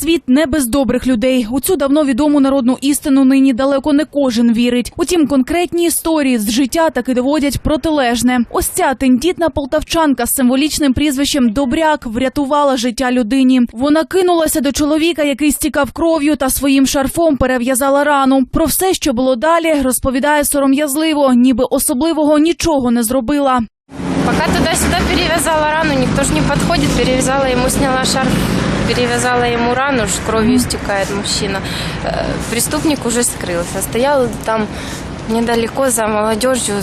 Світ не без добрих людей. У цю давно відому народну істину нині далеко не кожен вірить. Утім, конкретні історії з життя таки доводять протилежне. Ось ця тендітна полтавчанка з символічним прізвищем Добряк врятувала життя людині. Вона кинулася до чоловіка, який стікав кров'ю, та своїм шарфом перев'язала рану. Про все, що було далі, розповідає сором'язливо, ніби особливого нічого не зробила. Пока туда-сюда перевязала рану, никто же не подходит, перевязала ему, сняла шарф, перевязала ему рану, уж кровью истекает мужчина. Э, Преступник уже скрылся, стоял там недалеко за молодежью,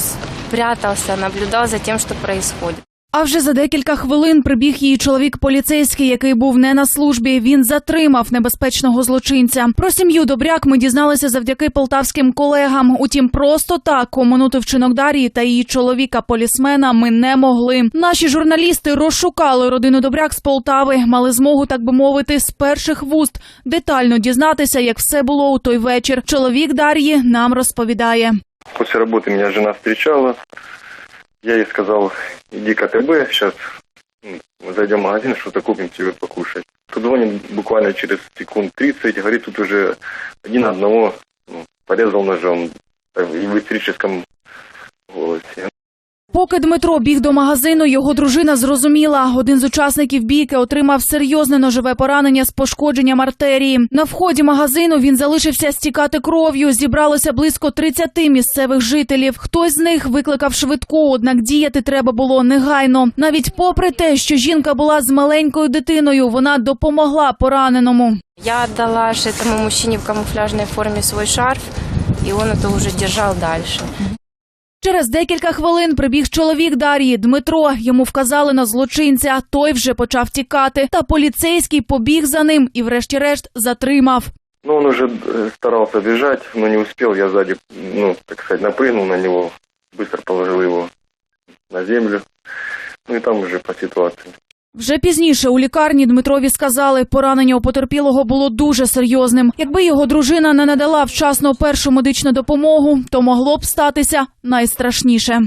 прятался, наблюдал за тем, что происходит. А вже за декілька хвилин прибіг її чоловік поліцейський, який був не на службі. Він затримав небезпечного злочинця. Про сім'ю Добряк ми дізналися завдяки полтавським колегам. Утім, просто так оминути вчинок Дарії та її чоловіка полісмена ми не могли. Наші журналісти розшукали родину Добряк з Полтави, мали змогу, так би мовити, з перших вуст детально дізнатися, як все було у той вечір. Чоловік Дар'ї нам розповідає. После работы меня жена встречала. Я ей сказал, иди к АТБ, сейчас зайдем в магазин, что-то купим тебе покушать. Тут буквально через секунд 30, говорит, тут уже один одного ну, порезал ножом в истерическом голосе. Поки Дмитро біг до магазину, його дружина зрозуміла. Один з учасників бійки отримав серйозне ножове поранення з пошкодженням артерії. На вході магазину він залишився стікати кров'ю. Зібралося близько 30 місцевих жителів. Хтось з них викликав швидку, однак діяти треба було негайно. Навіть попри те, що жінка була з маленькою дитиною, вона допомогла пораненому. Я отдала же этому мужчине в камуфляжной форме свой шарф, и он это уже держал дальше. Через декілька хвилин прибіг чоловік Дар'ї Дмитро. Йому вказали на злочинця. Той вже почав тікати. Та поліцейський побіг за ним і, врешті-решт, затримав. Но он уже э, старался бежать, но не успел. Я сзади, ну, так сказать, напрыгнул на него, быстро положил его на землю. Ну и там уже по ситуации. Вже пізніше у лікарні Дмитрові сказали, поранення у потерпілого було дуже серйозним. Якби його дружина не надала вчасно першу медичну допомогу, то могло б статися найстрашніше.